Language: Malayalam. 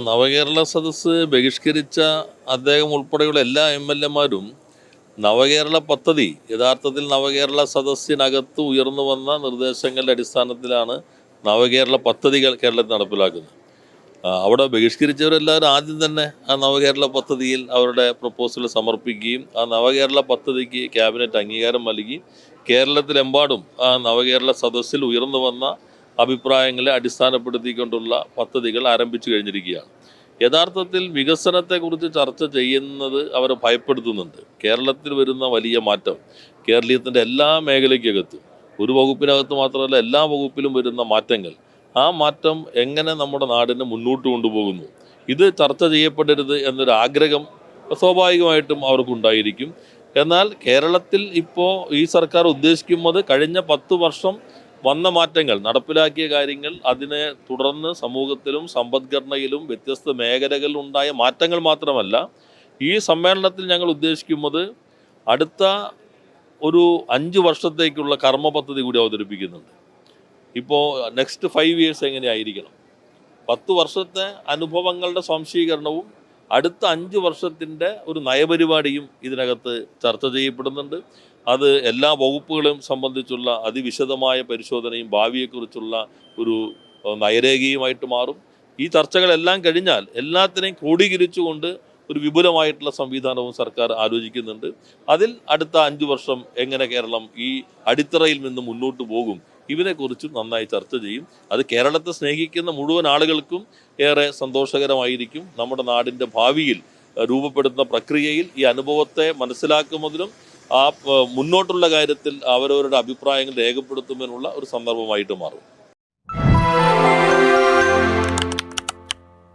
നവകേരള സദസ്സ് ബഹിഷ്കരിച്ച അദ്ദേഹം ഉൾപ്പെടെയുള്ള എല്ലാ എം എൽ എമാരും നവകേരള പദ്ധതി യഥാർത്ഥത്തിൽ നവകേരള സദസ്സിനകത്ത് ഉയർന്നു വന്ന നിർദ്ദേശങ്ങളുടെ അടിസ്ഥാനത്തിലാണ് നവകേരള പദ്ധതികൾ കേരളത്തിൽ നടപ്പിലാക്കുന്നത്. അവിടെ ബഹിഷ്കരിച്ചവരെല്ലാവരും ആദ്യം തന്നെ ആ നവകേരള പദ്ധതിയിൽ അവരുടെ പ്രപ്പോസൽ സമർപ്പിക്കുകയും ആ നവകേരള പദ്ധതിക്ക് ക്യാബിനറ്റ് അംഗീകാരം നൽകി കേരളത്തിലെമ്പാടും ആ നവകേരള സദസ്സിൽ ഉയർന്നു വന്ന അഭിപ്രായങ്ങളെ അടിസ്ഥാനപ്പെടുത്തിക്കൊണ്ടുള്ള പദ്ധതികൾ ആരംഭിച്ചു കഴിഞ്ഞിരിക്കുകയാണ്. യഥാർത്ഥത്തിൽ വികസനത്തെക്കുറിച്ച് ചർച്ച ചെയ്യുന്നത് അവരെ ഭയപ്പെടുത്തുന്നുണ്ട്. കേരളത്തിൽ വരുന്ന വലിയ മാറ്റം കേരളീയത്തിന്റെ എല്ലാ മേഖലയ്ക്കകത്തും ഒരു വകുപ്പിനകത്ത് മാത്രമല്ല എല്ലാ വകുപ്പിലും വരുന്ന മാറ്റങ്ങൾ ആ മാറ്റം എങ്ങനെ നമ്മുടെ നാടിനെ മുന്നോട്ട് കൊണ്ടുപോകുന്നു ഇത് ചർച്ച ചെയ്യപ്പെടരുത് എന്നൊരു ആഗ്രഹം സ്വാഭാവികമായിട്ടും അവർക്കുണ്ടായിരിക്കും. എന്നാൽ കേരളത്തിൽ ഇപ്പോൾ ഈ സർക്കാർ ഉദ്ദേശിക്കുന്നത് കഴിഞ്ഞ പത്ത് വർഷം വന്ന മാറ്റങ്ങൾ നടപ്പിലാക്കിയ കാര്യങ്ങൾ അതിനെ തുടർന്ന് സമൂഹത്തിലും സമ്പദ്ഘടനയിലും വ്യത്യസ്ത മേഖലകളിൽ ഉണ്ടായ മാറ്റങ്ങൾ മാത്രമല്ല ഈ സമ്മേളനത്തിൽ ഞങ്ങൾ ഉദ്ദേശിക്കുന്നത് അടുത്ത ഒരു അഞ്ച് വർഷത്തേക്കുള്ള കർമ്മ പദ്ധതി കൂടി അവതരിപ്പിക്കുന്നുണ്ട്. ഇപ്പോൾ നെക്സ്റ്റ് ഫൈവ് ഇയേഴ്സ് എങ്ങനെയായിരിക്കണം? പത്ത് വർഷത്തെ അനുഭവങ്ങളുടെ സ്വാംശീകരണവും അടുത്ത അഞ്ച് വർഷത്തിന്റെ ഒരു നയപരിപാടിയും ഇതിനകത്ത് ചർച്ച ചെയ്യപ്പെടുന്നുണ്ട്. അത് എല്ലാ വകുപ്പുകളും സംബന്ധിച്ചുള്ള അതിവിശദമായ പരിശോധനയും ഭാവിയെക്കുറിച്ചുള്ള ഒരു നയരേഖയുമായിട്ട് മാറും. ഈ ചർച്ചകളെല്ലാം കഴിഞ്ഞാൽ എല്ലാത്തിനെയും ക്രോഡീകരിച്ചുകൊണ്ട് ഒരു വിപുലമായിട്ടുള്ള സംവിധാനവും സർക്കാർ ആലോചിക്കുന്നുണ്ട്. അതിൽ അടുത്ത അഞ്ചു വർഷം എങ്ങനെ കേരളം ഈ അടിത്തറയിൽ നിന്ന് മുന്നോട്ട് പോകും ഇതിനെക്കുറിച്ചും നന്നായി ചർച്ച ചെയ്യും. അത് കേരളത്തെ സ്നേഹിക്കുന്ന മുഴുവൻ ആളുകൾക്കും ഏറെ സന്തോഷകരമായിരിക്കും. നമ്മുടെ നാടിന്റെ ഭാവിയിൽ രൂപപ്പെടുന്ന പ്രക്രിയയിൽ ഈ അനുഭവത്തെ മനസ്സിലാക്കുന്നതിനും ആ മുന്നോട്ടുള്ള കാര്യത്തിൽ അവരവരുടെ അഭിപ്രായങ്ങൾ രേഖപ്പെടുത്തുന്നതിനുള്ള ഒരു സന്ദർഭമായിട്ട് മാറും.